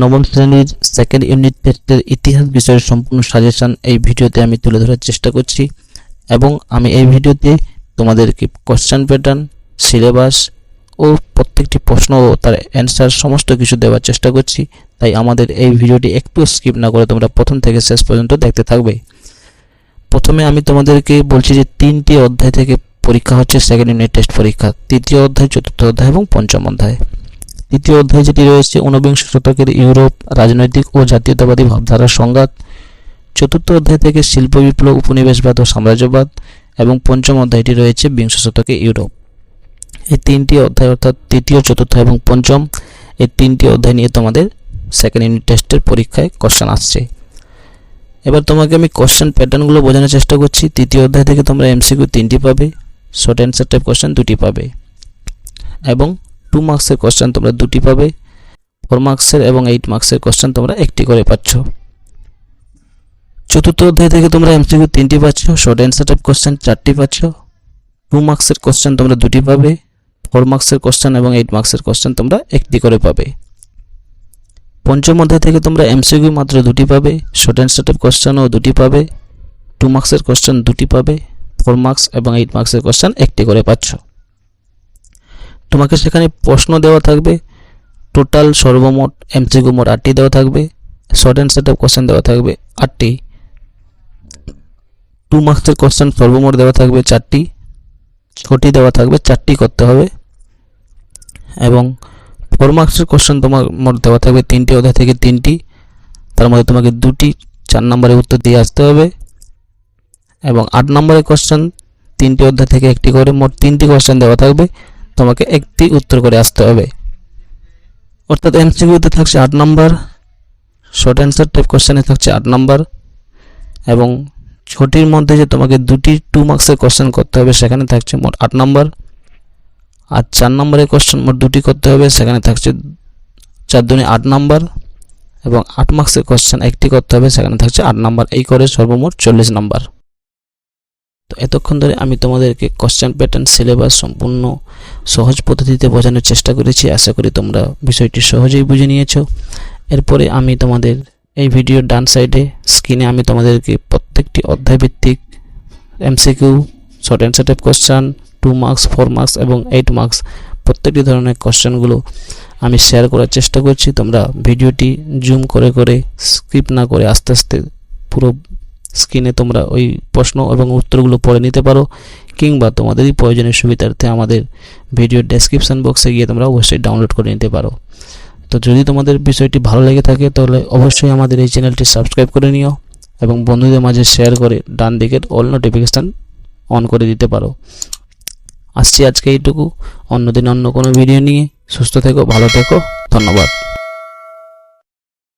নবম শ্রেণির second unit টেস্টের ইতিহাস বিষয়ের সম্পূর্ণ সাজেশন এই ভিডিওতে আমি তুলে ধরার চেষ্টা করছি এবং আমি এই ভিডিওতে তোমাদেরকে কোশ্চেন প্যাটার্ন সিলেবাস ও প্রত্যেকটি প্রশ্ন ও তার অ্যান্সার সমস্ত কিছু দেওয়ার চেষ্টা করছি। তাই আমাদের এই ভিডিওটি একটু স্কিপ না করে তোমরা প্রথম থেকে শেষ পর্যন্ত দেখতে থাকবে। প্রথমে আমি তোমাদেরকে বলছি যে তিনটি অধ্যায় থেকে পরীক্ষা হচ্ছে সেকেন্ড ইউনিট টেস্ট পরীক্ষা, তৃতীয় অধ্যায়, চতুর্থ অধ্যায় এবং পঞ্চম অধ্যায়। তৃতীয় অধ্যায় যেটি রয়েছে, ঊনবিংশ শতকের ইউরোপ, রাজনৈতিক ও জাতীয়তাবাদী ভাবধারার সংঘাত। চতুর্থ অধ্যায় থেকে শিল্প বিপ্লব, উপনিবেশবাদ ও সাম্রাজ্যবাদ এবং পঞ্চম অধ্যায়টি রয়েছে বিংশ শতকে ইউরোপ। এই তিনটি অধ্যায় অর্থাৎ তৃতীয়, চতুর্থ এবং পঞ্চম, এই তিনটি অধ্যায় নিয়ে তোমাদের সেকেন্ড ইউনিট টেস্টের পরীক্ষায় কোশ্চেন আসছে। এবার তোমাকে আমি কোশ্চেন প্যাটার্নগুলো বোঝানোর চেষ্টা করছি। তৃতীয় অধ্যায় থেকে তোমরা এমসিকিউ তিনটি পাবে শর্ট অ্যান্সার টাইপ কোশ্চেন দুটি পাবে। এবং টু মার্কসের কোশ্চেন তোমরা দুটি পাবে ফোর মার্কসের এবং এইট মার্কসের কোশ্চেন তোমরা একটি করে পাচ্ছ। চতুর্থ অধ্যায় থেকে তোমরা এমসিকিউ তিনটি পাচ্ছ শর্ট অ্যান্সার টাইপ কোশ্চেন চারটি পাচ্ছ টু মার্কসের কোশ্চেন তোমরা দুটি পাবে ফোর মার্কসের কোশ্চেন এবং এইট মার্কসের কোশ্চেন তোমরা একটি করে পাবে। পঞ্চম অধ্যায় থেকে তোমরা এমসিকিউ মাত্র দুটি পাবে শর্ট অ্যান্সার টাইপ কোশ্চেনও দুটি পাবে টু মার্কসের কোশ্চেন দুটি পাবে ফোর মার্কস এবং এইট মার্কসের কোশ্চেন একটি করে পাচ্ছ। তোমাকে সেখানে প্রশ্ন দেওয়া থাকবে। টোটাল সর্বমোট এমসিকিউ মোট আটটি দেওয়া থাকবে। Short and set type question দেওয়া থাকবে আটটি। টু মার্কসের কোশ্চেন সর্বমোট দেওয়া থাকবে চারটি। ছটি দেওয়া থাকবে, চারটি করতে হবে। এবং ফোর মার্কসের কোশ্চেন তোমার মোট দেওয়া থাকবে তিনটি, অধ্যায় থেকে তিনটি। তার মধ্যে তোমাকে দুটি, চার নম্বরের উত্তর দিয়ে আসতে হবে। এবং আট নম্বরের কোশ্চেন তিনটি, অধ্যায় থেকে একটি করে মোট তিনটি কোশ্চেন দেওয়া থাকবে। তোমাকে একটি উত্তর করে আসতে হবে। অর্থাৎ এমসিকিউতে থাকছে আট নম্বর শর্ট অ্যান্সার টাইপ কোশ্চেনে থাকছে আট নম্বর, এবং ছটির মধ্যে যে তোমাকে দুটি টু মার্কসের কোশ্চেন করতে হবে, সেখানে থাকছে মোট আট নম্বর, আর চার নম্বরের কোশ্চেন মোট দুটি করতে হবে, সেখানে থাকছে চার দুনে আট নম্বর, এবং আট মার্কসের কোশ্চেন একটি করতে হবে, সেখানে থাকছে আট নম্বর। এই করে সর্বমোট চল্লিশ নম্বর। এতক্ষণ ধরে আমি তোমাদেরকে কোশ্চেন প্যাটার্ন সিলেবাস সম্পূর্ণ সহজ পদ্ধতিতে বোঝানোর চেষ্টা করেছি। আশা করি তোমরা বিষয়টি সহজেই বুঝে নিয়েছো। এরপরে আমি তোমাদের এই ভিডিওর ডান সাইডে স্ক্রিনে আমি তোমাদেরকে প্রত্যেকটি অধ্যায়ভিত্তিক MCQ short answer type question two marks four marks এবং এইট মার্কস প্রত্যেকটি ধরনের কোশ্চেনগুলো আমি শেয়ার করার চেষ্টা করছি। তোমরা ভিডিওটি জুম করে করে স্কিপ না করে আস্তে আস্তে পুরো স্ক্রিনে তোমরা ওই প্রশ্ন এবং উত্তরগুলো পড়ে নিতে পারো, কিংবা তোমাদেরই প্রয়োজনের সুবিধার্থে আমাদের ভিডিওর ডেসক্রিপশন বক্সে গিয়ে তোমরা অবশ্যই ডাউনলোড করে নিতে পারো। তো যদি তোমাদের বিষয়টি ভালো লেগে থাকে, তাহলে অবশ্যই আমাদের এই চ্যানেলটি সাবস্ক্রাইব করে নিও এবং বন্ধুদের মাঝে শেয়ার করে ডান দিকের অল নোটিফিকেশান অন করে দিতে পারো। আসছি আজকে এইটুকু। অন্যদিন অন্য কোনো ভিডিও নিয়ে। সুস্থ থেকো, ভালো থেকো। ধন্যবাদ।